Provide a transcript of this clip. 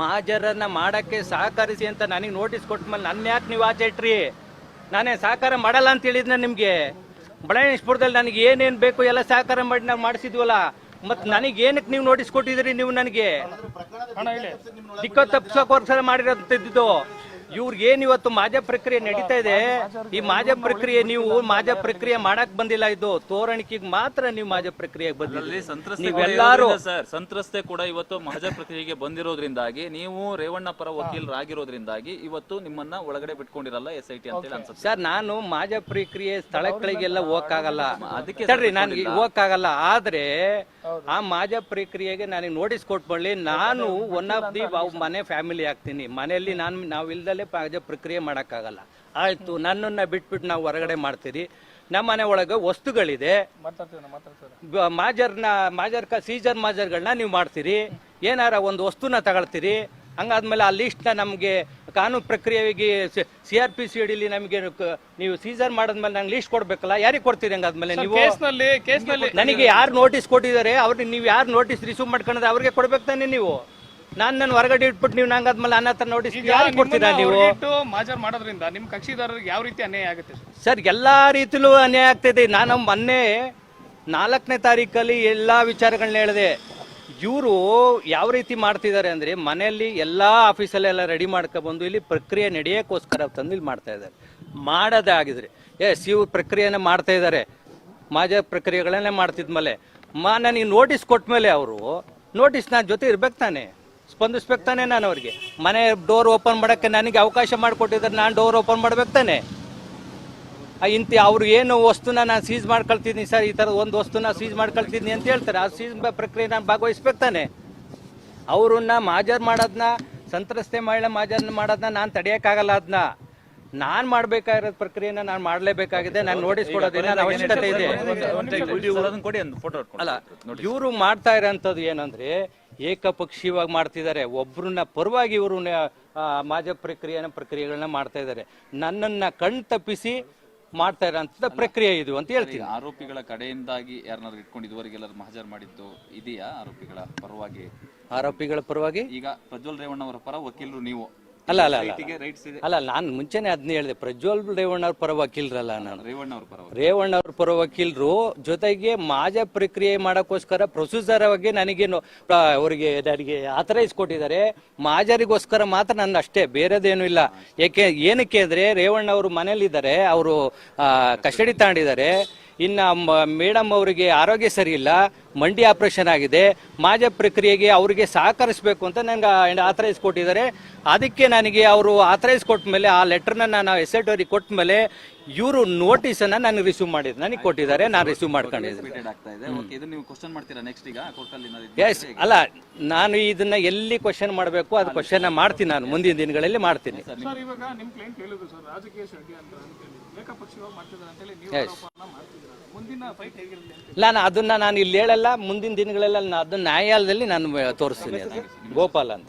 ಮಹಾಜರನ್ನ ಮಾಡಕ್ಕೆ ಸಹಕರಿಸಿ ಅಂತ ನನಗೆ ನೋಟಿಸ್ ಕೊಟ್ಟ ಮೇಲೆ ನನ್ನ ಯಾಕೆ ನೀವು ಆಚೆ ಇಟ್ರಿ? ನಾನೇ ಸಹಕಾರ ಮಾಡಲ್ಲ ಅಂತ ಹೇಳಿದ್ನ ನಿಮ್ಗೆ. ಬಳ್ಳಾರಿಪುರದಲ್ಲಿ ನನಗೆ ಏನೇನ್ ಬೇಕು ಎಲ್ಲ ಸಹಕಾರ ಮಾಡಿ ನಾವು ಮಾಡಿಸಿದ್ವಲ್ಲ. ಮತ್ ನನಗೆ ಏನಕ್ಕೆ ನೀವು ನೋಟಿಸ್ ಕೊಟ್ಟಿದ್ರಿ ನೀವು ನನಗೆ? ದಿಕ್ಕ ತಪ್ಪಿಸೋಕೋಸ್ಕರ ಮಾಡಿರೋಂಥದ್ದು ಇವ್ರಿಗೆ ಏನ್ ಇವತ್ತು ಮಾಜ ಪ್ರಕ್ರಿಯೆ ನಡೀತಾ ಇದೆ? ಈ ಮಾಜ ಪ್ರಕ್ರಿಯೆ ನೀವು ಮಾಜ ಪ್ರಕ್ರಿಯೆ ಮಾಡಕ್ ಬಂದಿಲ್ಲ ಇದು. ತೋರಣಿಕೆಗೆ ಮಾತ್ರ ನೀವು ಮಾಜ ಪ್ರಕ್ರಿಯೆಗೆ ಬಂದಿಲ್ಲ ಸಂತ್ರಸ್ತೆ ನೀವೆಲ್ಲಾರು ಸರ್ ಸಂತ್ರಸ್ತೆ ಕೂಡ ಇವತ್ತು ಮಹಜ ಪ್ರಕ್ರಿಯೆಗೆ ಬಂದಿರೋದ್ರಿಂದಾಗಿ ನೀವು ರೇವಣ್ಣ ಪರ ವಕೀಲರಾಗಿರೋದ್ರಿಂದಾಗಿ ಇವತ್ತು ನಿಮ್ಮನ್ನ ಒಳಗಡೆ ಬಿಟ್ಕೊಂಡಿರಲ್ಲ ಎಸ್ ಐ ಟಿ ಅಂತ ಹೇಳಿ ಅನ್ಸುತ್ತೆ. ಸರ್ ನಾನು ಮಾಜ ಪ್ರಕ್ರಿಯೆ ಸ್ಥಳಗಳಿಗೆಲ್ಲ ಹೋಗಕ್ಕಾಗಲ್ಲ. ಅದಕ್ಕೆ ಸರಿ ನಾನು ಹೋಗಕ್ಕಾಗಲ್ಲ. ಆದ್ರೆ ಆ ಮಾಜ ಪ್ರಕ್ರಿಯೆಗೆ ನನಗೆ ನೋಟಿಸ್ ಕೊಟ್ಬಳ್ಳಿ ನಾನು ಒನ್ ಆಫ್ ದಿ ಮನೆ ಫ್ಯಾಮಿಲಿ ಆಗ್ತೀನಿ. ಮನೆಯಲ್ಲಿ ನಾನು ನಾವು ಮಾಜ ಪ್ರಕ್ರಿಯೆ ಮಾಡೋಕ್ಕಾಗಲ್ಲ. ಆಯಿತು ನನ್ನನ್ನ ಬಿಟ್ಬಿಟ್ಟು ನಾವು ಹೊರಗಡೆ ಮಾಡ್ತೀರಿ. ನಮ್ಮ ಮನೆ ಒಳಗೆ ವಸ್ತುಗಳಿದೆ. ಬ- ಮಾಜರ್ನ ಮಾಜರ್ ಸೀಜರ್ ಮಾಜರ್ಗಳನ್ನ ನೀವು ಮಾಡ್ತೀರಿ. ಏನಾರ ಒಂದು ವಸ್ತುನ ತಗೊಳ್ತೀರಿ. ಹಂಗಾದ್ಮೇಲೆ ಆ ಲಿಸ್ಟ್ನ ನಮಗೆ ಕಾನೂನು ಪ್ರಕ್ರಿಯೆಗೆ ಸಿ ಆರ್ ಪಿ ಸಿ ಅಡಿಲಿ ನಮಗೆ ಕ- ನೀವು ಸೀಸರ್ ಮಾಡಿದ್ಮೇಲೆ ನಂಗೆ ಲಿಸ್ಟ್ ಕೊಡ್ಬೇಕಲ್ಲ ಯಾರಿಗೆ ಕೊಡ್ತೀರಿ ಹಂಗಾದ್ಮೇಲೆ ನೀವು? ಕೇಸ್ನಲ್ಲಿ ಕೇಸ್ನಲ್ಲಿ ನನಗೆ ಯಾರು ನೋಟಿಸ್ ಕೊಟ್ಟಿದ್ದಾರೆ ಅವ್ರಿಗೆ ನೀವು ಯಾರು ನೋಟಿಸ್ ರಿಸೀವ್ ಮಾಡ್ಕೊಂಡ್ರೆ ಅವ್ರಿಗೆ ಕೊಡ್ಬೇಕು ತಾನೆ ನೀವು? ನಾನು ನನ್ನ ಹೊರಗಡೆ ಇಟ್ಬಿಟ್ಟು ನೀವು ನಂಗೆ ಆದ್ಮೇಲೆ ನನ್ನ ಹತ್ರ ನೋಟಿಸ್ ಕೊಡ್ತೀರಾ ನೀವು? ಮಾಜರ್ ಮಾಡೋದ್ರಿಂದ ನಿಮ್ ಕಕ್ಷಿದಾರರಿಗೆ ಯಾವ ರೀತಿ ಅನ್ಯಾಯ ಆಗುತ್ತೆ ಸರ್? ಎಲ್ಲ ರೀತಿಲೂ ಅನ್ಯಾಯ ಆಗ್ತಿದೆ ನಾನು ಮೊನ್ನೆ ನಾಲ್ಕನೇ ತಾರೀಕಲ್ಲಿ ಎಲ್ಲಾ ವಿಚಾರಗಳನ್ನ ಹೇಳಿದೆ. ಇವರು ಯಾವ ರೀತಿ ಮಾಡ್ತಿದ್ದಾರೆ ಅಂದ್ರೆ ಮನೆಯಲ್ಲಿ ಎಲ್ಲಾ ಆಫೀಸಲ್ಲೆಲ್ಲ ರೆಡಿ ಮಾಡ್ಕೊಬಂದು ಇಲ್ಲಿ ಪ್ರಕ್ರಿಯೆ ನಡೆಯೋಕ್ಕೋಸ್ಕರ ತಂದು ಇಲ್ಲಿ ಮಾಡ್ತಾ ಇದ್ದಾರೆ. ಮಾಡೋದಾಗಿದ್ರೆ ಆಗಿದ್ರೆ. ಎಸ್ ಇವ್ರು ಪ್ರಕ್ರಿಯೆನ ಮಾಡ್ತಾ ಇದ್ದಾರೆ. ಮಾಜ ಪ್ರಕ್ರಿಯೆಗಳನ್ನೇ ಮಾಡ್ತಿದ್ಮೇಲೆ. ಮಾ ನನಗೆ ನೋಟಿಸ್ ಕೊಟ್ಟ ಮೇಲೆ ಅವರು ನೋಟಿಸ್ ನಾನು ಜೊತೆ ಇರ್ಬೇಕು ತಾನೆ? ಸ್ಪಂದಿಸ್ಬೇಕು ತಾನೆ ನಾನು ಅವ್ರಿಗೆ. ಮನೆ ಡೋರ್ ಓಪನ್ ಮಾಡೋಕ್ಕೆ ನನಗೆ ಅವಕಾಶ ಮಾಡಿಕೊಟ್ಟಿದ್ರೆ ನಾನು ಡೋರ್ ಓಪನ್ ಮಾಡ್ಬೇಕು ತಾನೆ ಆ ಇಂತ ಅವ್ರು ಏನು ವಸ್ತುನ ನಾನು ಸೀಸ್ ಮಾಡ್ಕೊಳ್ತಿದ್ದೀನಿ ಸರ್ ಈ ಥರದ ಒಂದು ವಸ್ತುನ ಸೀಸ್ ಮಾಡ್ಕೊಳ್ತಿದ್ದೀನಿ ಅಂತ ಹೇಳ್ತಾರೆ. ಆ ಸೀಸ್ ಪ್ರಕ್ರಿಯೆ ನಾನು ಭಾಗವಹಿಸ್ಬೇಕು ತಾನೆ ಅವ್ರನ್ನ ಮಾಜರ್ ಮಾಡೋದನ್ನ ಸಂತ್ರಸ್ತೆ ಮಹಿಳೆ ಮಾಜರ್ ಮಾಡೋದನ್ನ ನಾನು ತಡೆಯೋಕ್ಕಾಗಲ್ಲ ಅದನ್ನ ನಾನು ಮಾಡಬೇಕಾಗಿರೋ ಪ್ರಕ್ರಿಯೆನ ನಾನು ಮಾಡಲೇಬೇಕಾಗಿದೆ. ನಾನು ನೋಟಿಸ್ ಕೊಡೋದಿಲ್ಲ ನನ್ನ ಅವಶ್ಯಕತೆ ಇದೆ. ಅಲ್ಲ ಇವರು ಮಾಡ್ತಾ ಇರೋಂಥದ್ದು ಏನಂದ್ರೆ ಏಕಪಕ್ಷೀಯವಾಗಿ ಮಾಡ್ತಿದ್ದಾರೆ. ಒಬ್ರನ್ನ ಪರವಾಗಿ ಇವರು ಮಾಜ ಪ್ರಕ್ರಿಯೆನ ಪ್ರಕ್ರಿಯೆಗಳನ್ನ ಮಾಡ್ತಾ ಇದ್ದಾರೆ. ನನ್ನನ್ನ ಕಣ್ ತಪ್ಪಿಸಿ ಮಾಡ್ತಾ ಇರೋಂಥದ್ದು ಪ್ರಕ್ರಿಯೆ ಇದು ಅಂತ ಹೇಳ್ತೀನಿ. ಆರೋಪಿಗಳ ಕಡೆಯಿಂದಾಗಿ ಯಾರನ್ನಾರು ಇಟ್ಕೊಂಡು ಇದುವರೆಗೆ ಎಲ್ಲರೂ ಮಹಜರ್ ಮಾಡಿದ್ದು ಇದೆಯಾ ಆರೋಪಿಗಳ ಪರವಾಗಿ? ಆರೋಪಿಗಳ ಪರವಾಗಿ? ಈಗ ಪ್ರಜ್ವಲ್ ರೇವಣ್ಣ ಅವರ ಪರ ವಕೀಲರು ನೀವು. ಅಲ್ಲ ಅಲ್ಲ ಅಲ್ಲ ನಾನು ಮುಂಚೆನೆ ಅದನ್ನ ಹೇಳಿದೆ ಪ್ರಜ್ವಲ್ ರೇವಣ್ಣ ಅವ್ರ ಪರ ವಕೀಲರಲ್ಲ ನಾನು. ರೇವಣ್ಣ ಅವರ ಪರ ವಕೀಲರು ಜೊತೆಗೆ ಮಾಜ ಪ್ರಕ್ರಿಯೆ ಮಾಡಕ್ಕೋಸ್ಕರ ಪ್ರೊಸೀಜರ್ ಆಗಿ ನನಗೇನು ಅವರಿಗೆ ನನಗೆ ಆಥರೈಸ್ ಕೊಟ್ಟಿದ್ದಾರೆ. ಮಾಜರಿಗೋಸ್ಕರ ಮಾತ್ರ ನನ್ನ ಅಷ್ಟೇ ಬೇರೆದೇನು ಇಲ್ಲ. ಏಕೆ ಏನಕ್ಕೆ ಅಂದ್ರೆ ರೇವಣ್ಣ ಅವರು ಮನೇಲಿದ್ದಾರೆ ಅವರು ಕಸ್ಟಡಿ ತಗೊಂಡಿದ್ದಾರೆ. ಇನ್ನ ಮೇಡಮ್ ಅವರಿಗೆ ಆರೋಗ್ಯ ಸರಿ ಇಲ್ಲ ಮಂಡಿ ಆಪರೇಷನ್ ಆಗಿದೆ ಮಾಜ ಪ್ರಕ್ರಿಯೆಗೆ ಅವರಿಗೆ ಸಹಕರಿಸಬೇಕು ಅಂತ ನನಗೆ ಆಥರೈಸ್ ಕೊಟ್ಟಿದ್ದಾರೆ. ಅದಕ್ಕೆ ನನಗೆ ಅವರು ಆಥರೈಸ್ ಕೊಟ್ಟ ಮೇಲೆ ಆ ಲೆಟರ್ನ ನಾನು ಎಸ್ ಅವ್ರಿಗೆ ಕೊಟ್ಟ ಮೇಲೆ ಇವರು ನೋಟಿಸನ್ನ ನನಗೆ ರಿಸೀವ್ ಮಾಡಿದ್ರು ನನಗೆ ಕೊಟ್ಟಿದ್ದಾರೆ ನಾನು ರಿಸೀವ್ ಮಾಡ್ಕೊಂಡಿದ್ದೀನಿ. ರಿಪೀಟೆಡ್ ಆಗ್ತಾ ಇದೆ. ಓಕೆ ಇದು ನೀವು ಕ್ವಶನ್ ಮಾಡ್ತೀರಾ ನೆಕ್ಸ್ಟ್ ಈಗ? ಕೋರ್ಟಲ್ಲಿ ಎಸ್ ಅಲ್ಲ ನಾನು ಇದನ್ನ ಎಲ್ಲಿ ಕ್ವಶನ್ ಮಾಡಬೇಕು ಅದು ಕ್ವಶನ್ ಮಾಡ್ತೀನಿ ನಾನು ಮುಂದಿನ ದಿನಗಳಲ್ಲಿ ಮಾಡ್ತೀನಿ. ನಾನು ಅದನ್ನ ನಾನು ಇಲ್ಲಿ ಹೇಳಲ್ಲ ಮುಂದಿನ ದಿನಗಳಲ್ಲ ನಾನು ಅದನ್ನ ನ್ಯಾಯಾಲಯದಲ್ಲಿ ನಾನು ತೋರಿಸ್ತೀನಿ. ಗೋಪಾಲ್ ಅಂತ.